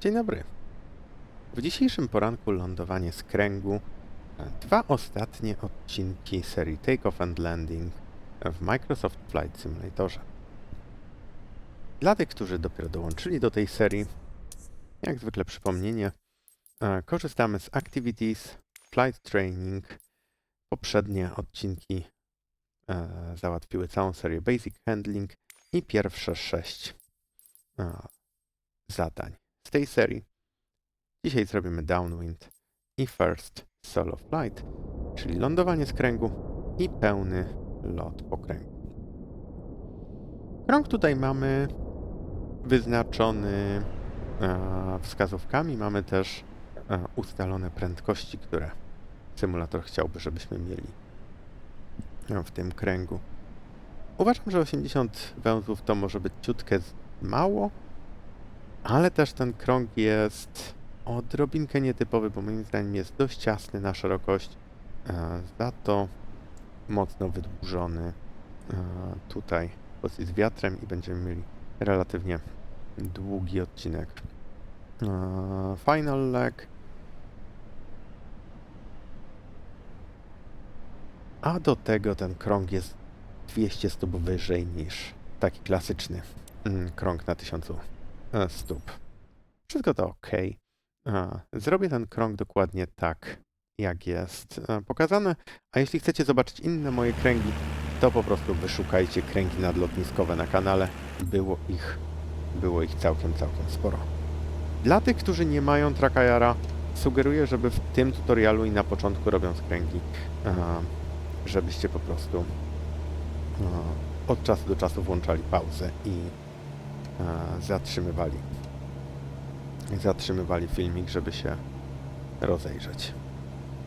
Dzień dobry. W dzisiejszym poranku lądowanie z kręgu. e, Dwa ostatnie odcinki serii Takeoff and Landing w Microsoft Flight Simulatorze. Dla tych, którzy dopiero dołączyli do tej serii, jak zwykle przypomnienie, e, korzystamy z Activities, Flight Training. Poprzednie odcinki e, załatwiły całą serię Basic Handling i pierwsze sześć zadań z tej serii. Dzisiaj zrobimy Downwind i First Solo Flight, czyli lądowanie z kręgu i pełny lot po kręgu. Krąg tutaj mamy wyznaczony e, wskazówkami, mamy też e, ustalone prędkości, które symulator chciałby, żebyśmy mieli e, w tym kręgu. Uważam, że 80 węzłów to może być ciutkę mało, ale też ten krąg jest odrobinkę nietypowy, bo moim zdaniem jest dość ciasny na szerokość, e, za to mocno wydłużony e, tutaj pozycji z wiatrem i będziemy mieli relatywnie długi odcinek. E, Final leg. A do tego ten krąg jest 200 stóp wyżej niż taki klasyczny mm, krąg na 1000 e, stóp. Wszystko to ok. Zrobię ten krąg dokładnie tak, jak jest e, pokazane. A jeśli chcecie zobaczyć inne moje kręgi, to po prostu wyszukajcie kręgi nadlotniskowe na kanale. Było ich, było ich całkiem, całkiem sporo. Dla tych, którzy nie mają Trakajara, sugeruję, żeby w tym tutorialu i na początku robiąc kręgi, e, żebyście po prostu e, od czasu do czasu włączali pauzę i zatrzymywali zatrzymywali filmik, żeby się rozejrzeć.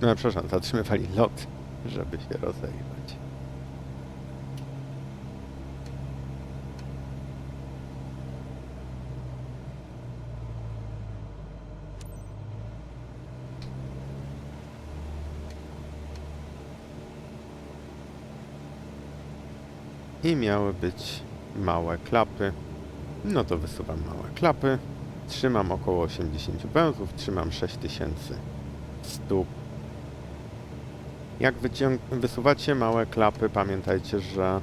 No, przepraszam, zatrzymywali lot, żeby się rozejrzeć. I miały być małe klapy. No to wysuwam małe klapy. Trzymam około 80 węzłów, trzymam 6000 stóp. Jak wysuwacie małe klapy, pamiętajcie, że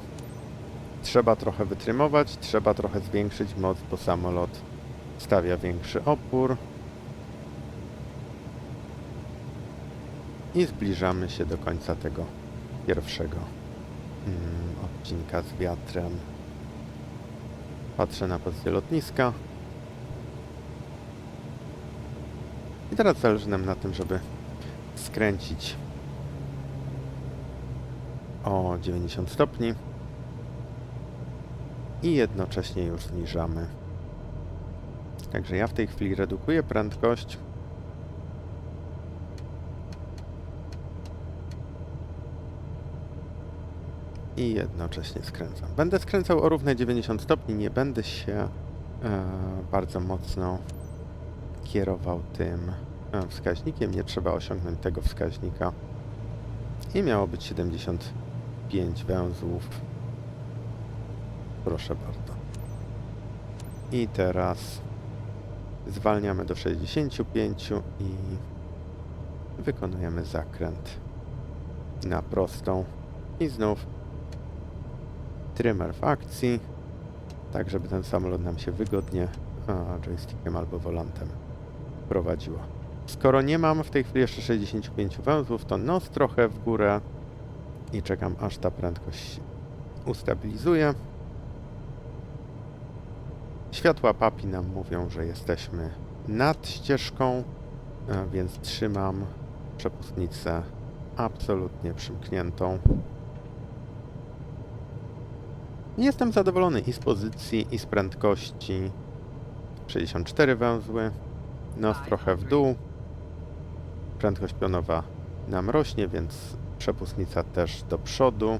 trzeba trochę wytrymować, trzeba trochę zwiększyć moc, bo samolot stawia większy opór. I zbliżamy się do końca tego pierwszego mm, odcinka z wiatrem. Patrzę na pozycję lotniska. I teraz zależy nam na tym, żeby skręcić o 90 stopni i jednocześnie już zniżamy. Także ja w tej chwili redukuję prędkość. I jednocześnie skręcam. Będę skręcał o równe 90 stopni, nie będę się e, bardzo mocno kierował tym e, wskaźnikiem. Nie trzeba osiągnąć tego wskaźnika. I miało być 75 węzłów. Proszę bardzo. I teraz zwalniamy do 65 i wykonujemy zakręt na prostą. I znów trymer w akcji, tak żeby ten samolot nam się wygodnie a, joystickiem albo volantem prowadziło. Skoro nie mam w tej chwili jeszcze 65 węzłów, to nos trochę w górę i czekam aż ta prędkość ustabilizuje. Światła papi nam mówią, że jesteśmy nad ścieżką, e, więc trzymam przepustnicę absolutnie przymkniętą. Jestem zadowolony i z pozycji, i z prędkości. 64 węzły, nos trochę w dół. Prędkość pionowa nam rośnie, więc przepustnica też do przodu.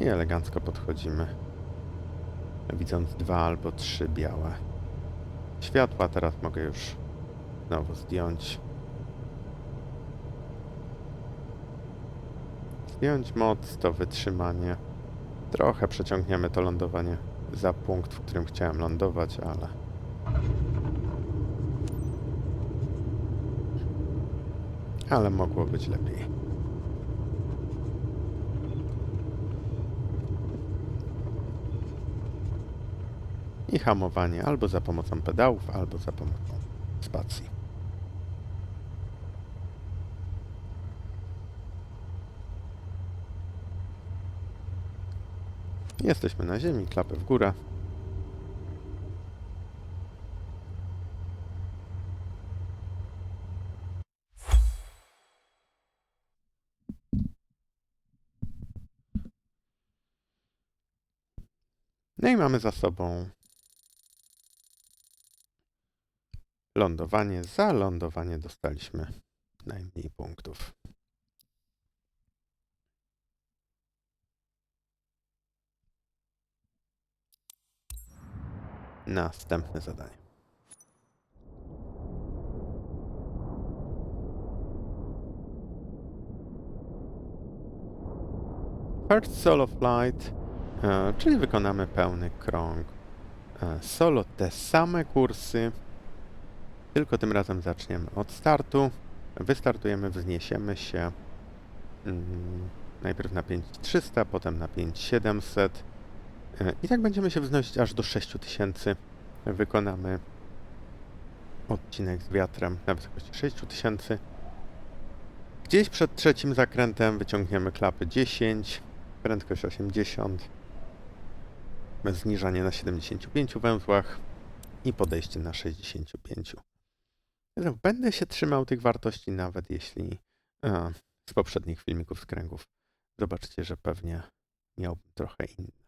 I elegancko podchodzimy, widząc dwa albo trzy białe światła. Teraz mogę już znowu zdjąć. zdjąć moc, to wytrzymanie. Trochę przeciągniemy to lądowanie za punkt, w którym chciałem lądować, ale... Ale mogło być lepiej. I hamowanie albo za pomocą pedałów, albo za pomocą spacji. Jesteśmy na ziemi, klapy w górę. No i mamy za sobą lądowanie. Za lądowanie dostaliśmy najmniej punktów. Następne zadanie. First solo flight, e, czyli wykonamy pełny krąg. E, solo te same kursy, tylko tym razem zaczniemy od startu. Wystartujemy, wzniesiemy się mm, najpierw na 5300, potem na 5700. E, I tak będziemy się wznosić aż do 6000. Wykonamy odcinek z wiatrem na wysokości 6000. Gdzieś przed trzecim zakrętem wyciągniemy klapy 10, prędkość 80, zniżanie na 75 węzłach i podejście na 65. Będę się trzymał tych wartości, nawet jeśli a, z poprzednich filmików z kręgów zobaczycie, że pewnie miałbym trochę inne.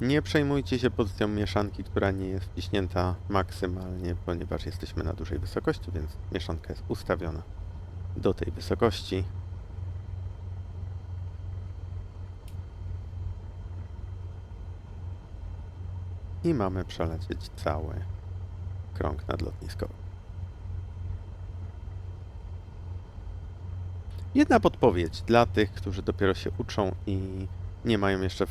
Nie przejmujcie się pozycją mieszanki, która nie jest wciśnięta maksymalnie, ponieważ jesteśmy na dużej wysokości, więc mieszanka jest ustawiona do tej wysokości. I mamy przelecieć cały krąg nadlotniskowy. Jedna podpowiedź dla tych, którzy dopiero się uczą i nie mają jeszcze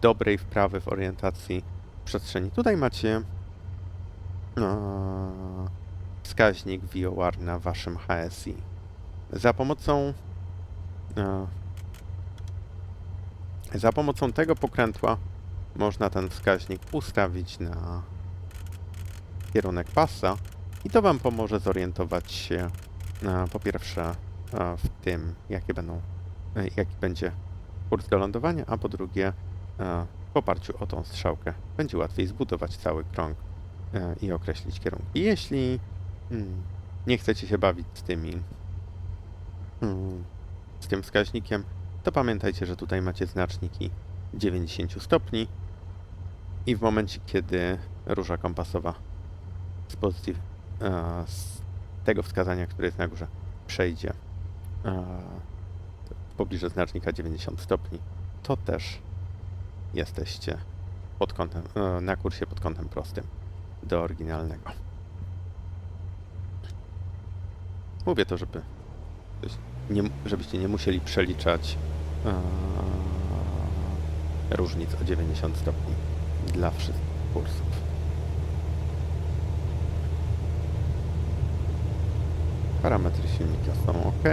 dobrej wprawy w orientacji przestrzeni. Tutaj macie e, wskaźnik VOR na waszym HSI. Za pomocą e, za pomocą tego pokrętła można ten wskaźnik ustawić na kierunek pasa i to Wam pomoże zorientować się e, po pierwsze e, w tym, jakie będą, e, jaki będzie kurs do lądowania, a po drugie w oparciu o tą strzałkę będzie łatwiej zbudować cały krąg i określić kierunki. Jeśli mm, nie chcecie się bawić z tymi mm, z tym wskaźnikiem, to pamiętajcie, że tutaj macie znaczniki 90 stopni i w momencie, kiedy róża kompasowa z pozycji e, z tego wskazania, które jest na górze, przejdzie e, w pobliże znacznika 90 stopni, to też jesteście pod kątem, e, na kursie pod kątem prostym do oryginalnego. Mówię to, żeby nie, żebyście nie musieli przeliczać różnic o 90 stopni dla wszystkich kursów. Parametry silnika są ok.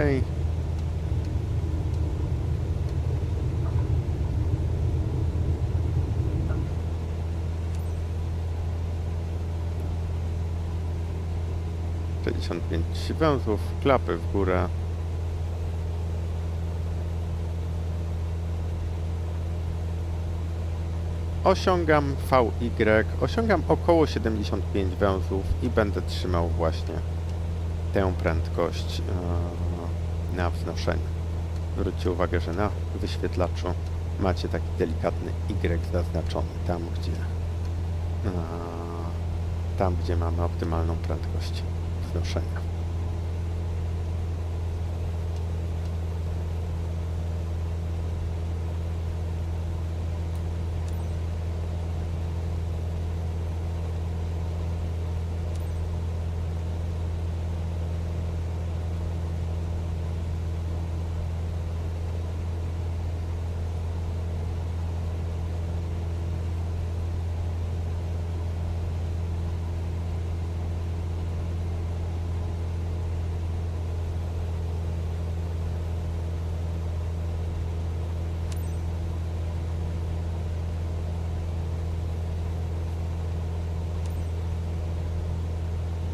Pięć węzłów, klapy w górę. Osiągam VY, osiągam około 75 węzłów i będę trzymał właśnie tę prędkość e, na wznoszeniu. Zwróćcie uwagę, że na wyświetlaczu macie taki delikatny Y zaznaczony tam, gdzie e, tam, gdzie mamy optymalną prędkość wznoszenia.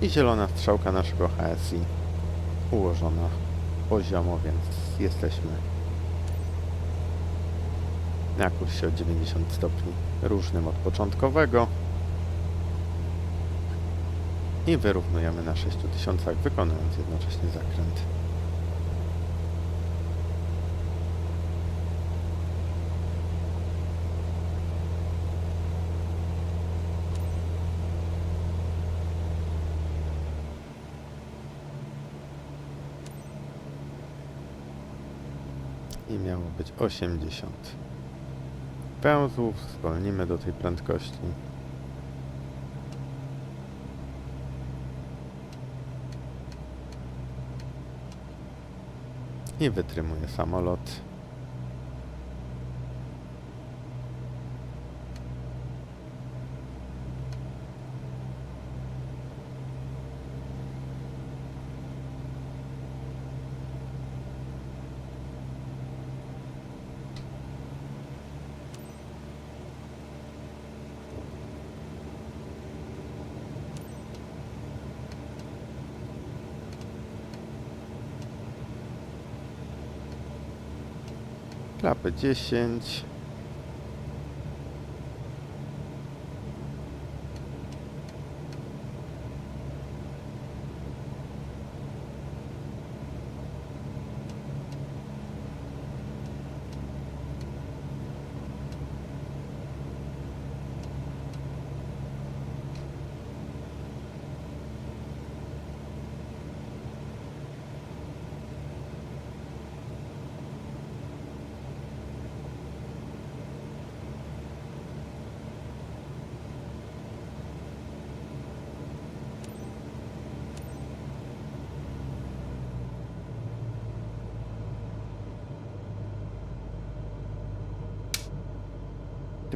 I zielona strzałka naszego HSI ułożona poziomo, więc jesteśmy na kursie o 90 stopni różnym od początkowego. I wyrównujemy na 6000, wykonując jednocześnie zakręt. I miało być 80 pędzlów, zwolnimy do tej prędkości. I wytrymuję samolot. Klapy 10.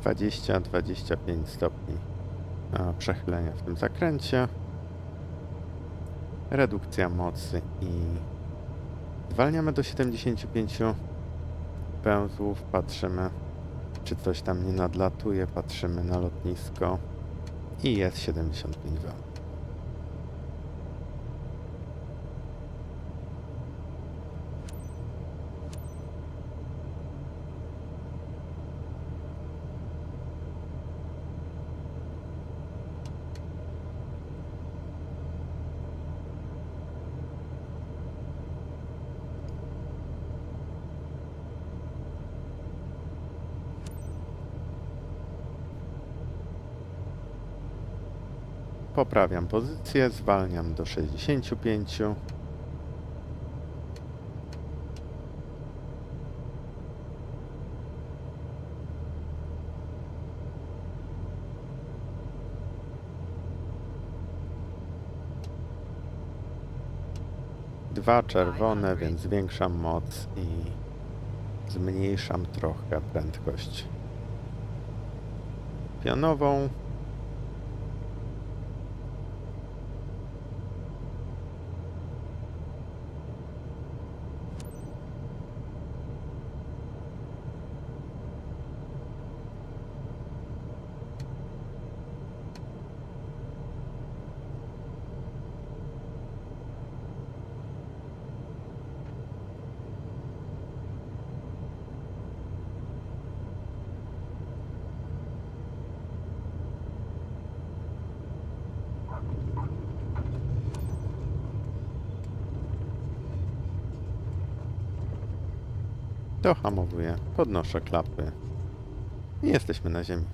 Dwadzieścia, dwadzieścia pięć stopni a, przechylenia w tym zakręcie. Redukcja mocy i zwalniamy do 75 pędzlów. Patrzymy, czy coś tam nie nadlatuje. Patrzymy na lotnisko i jest 75 węzłów. Poprawiam pozycję, zwalniam do 65. Dwa czerwone, więc zwiększam moc i zmniejszam trochę prędkość pionową. Dohamowuję, podnoszę klapy. I jesteśmy na ziemi.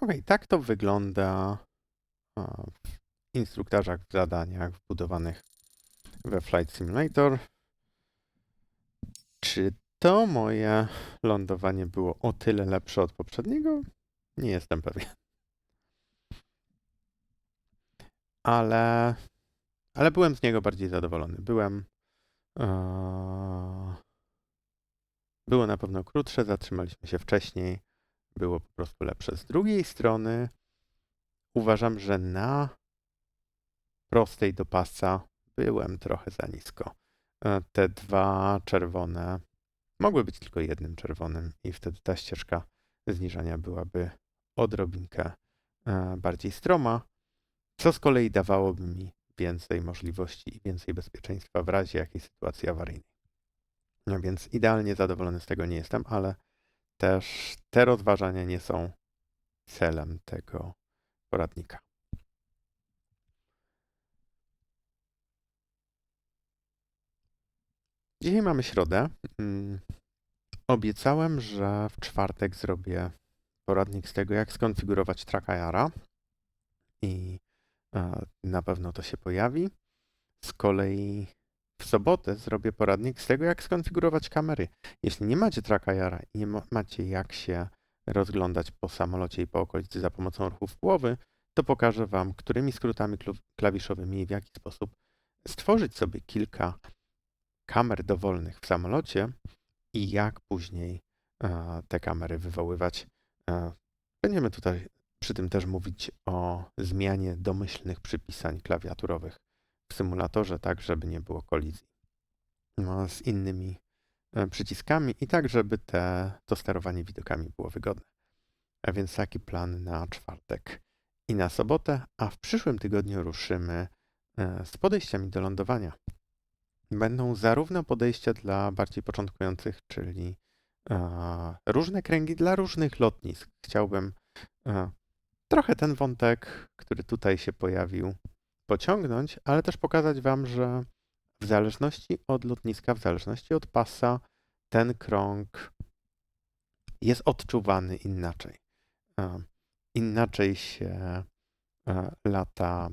Okej, tak to wygląda a, w zadaniach wbudowanych we Flight Simulator. Czy to moje lądowanie było o tyle lepsze od poprzedniego? Nie jestem pewien. Ale, ale byłem z niego bardziej zadowolony. Byłem. e, było na pewno krótsze, zatrzymaliśmy się wcześniej. było po prostu lepsze. Z drugiej strony uważam, że na prostej do pasa byłem trochę za nisko. E, Te dwa czerwone mogły być tylko jednym czerwonym i wtedy ta ścieżka zniżania byłaby odrobinkę e, bardziej stroma, co z kolei dawałoby mi więcej możliwości i więcej bezpieczeństwa w razie jakiejś sytuacji awaryjnej. No więc idealnie zadowolony z tego nie jestem, ale też te rozważania nie są celem tego poradnika. Dzisiaj mamy środę. Mm, Obiecałem, że w czwartek zrobię poradnik z tego, jak skonfigurować Trackajara i e, na pewno to się pojawi. Z kolei w sobotę zrobię poradnik z tego, jak skonfigurować kamery. Jeśli nie macie Trackajara i nie ma- macie jak się rozglądać po samolocie i po okolicy za pomocą ruchów głowy, to pokażę Wam, którymi skrótami klawiszowymi i w jaki sposób stworzyć sobie kilka kamer dowolnych w samolocie i jak później e, te kamery wywoływać. E, Będziemy tutaj przy tym też mówić o zmianie domyślnych przypisań klawiaturowych w symulatorze, tak żeby nie było kolizji no, z innymi e, przyciskami i tak, żeby te, to sterowanie widokami było wygodne. A więc taki plan na czwartek i na sobotę, a w przyszłym tygodniu ruszymy z podejściami do lądowania. Będą zarówno podejścia dla bardziej początkujących, czyli różne kręgi dla różnych lotnisk. Chciałbym trochę ten wątek, który tutaj się pojawił, pociągnąć, ale też pokazać Wam, że w zależności od lotniska, w zależności od pasa, ten krąg jest odczuwany inaczej. Inaczej się lata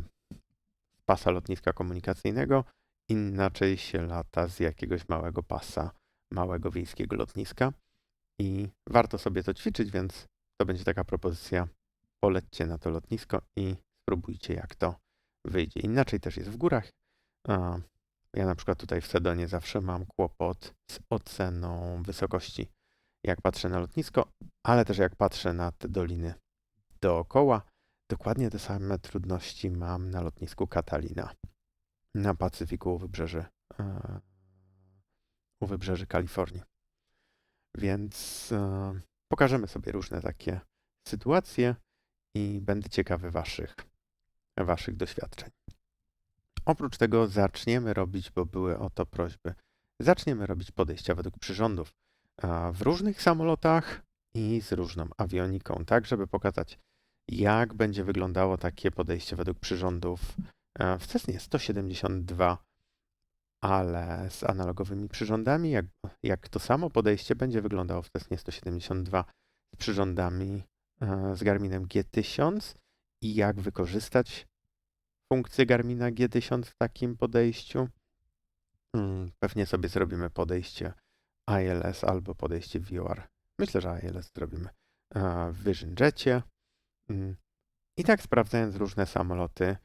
pasa lotniska komunikacyjnego, inaczej się lata z jakiegoś małego pasa, małego wiejskiego lotniska. I warto sobie to ćwiczyć, więc to będzie taka propozycja. Polećcie na to lotnisko i spróbujcie, jak to wyjdzie. Inaczej też jest w górach. Ja na przykład tutaj w Sedonie zawsze mam kłopot z oceną wysokości, jak patrzę na lotnisko, ale też jak patrzę na te doliny dookoła. Dokładnie te same trudności mam na lotnisku Catalina na Pacyfiku u wybrzeży, e, u wybrzeży Kalifornii. Więc e, pokażemy sobie różne takie sytuacje i będę ciekawy waszych, waszych doświadczeń. Oprócz tego zaczniemy robić, bo były o to prośby, zaczniemy robić podejścia według przyrządów a, w różnych samolotach i z różną awioniką, tak żeby pokazać, jak będzie wyglądało takie podejście według przyrządów w Cessnie 172, ale z analogowymi przyrządami, jak, jak to samo podejście będzie wyglądało w Cessnie 172 z przyrządami e, z Garminem G1000 i jak wykorzystać funkcję Garmina G1000 w takim podejściu. Mm, Pewnie sobie zrobimy podejście ILS albo podejście VOR. Myślę, że ILS zrobimy e, w Vision. Mm, I tak sprawdzając różne samoloty,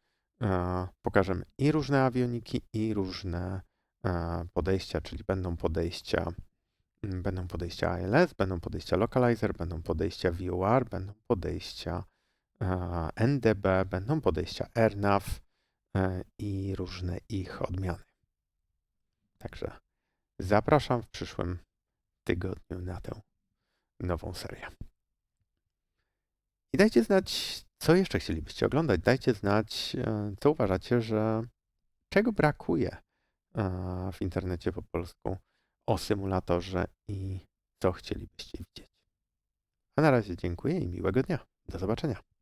pokażemy i różne awioniki, i różne e, podejścia, czyli będą podejścia, mm, będą podejścia ILS, będą podejścia Localizer, będą podejścia VOR, będą podejścia e, NDB, będą podejścia AirNav e, i różne ich odmiany. Także zapraszam w przyszłym tygodniu na tę nową serię. I dajcie znać, co jeszcze chcielibyście oglądać. Dajcie znać, e, co uważacie, że czego brakuje e, w internecie po polsku o symulatorze i co chcielibyście widzieć. A na razie dziękuję i miłego dnia. Do zobaczenia.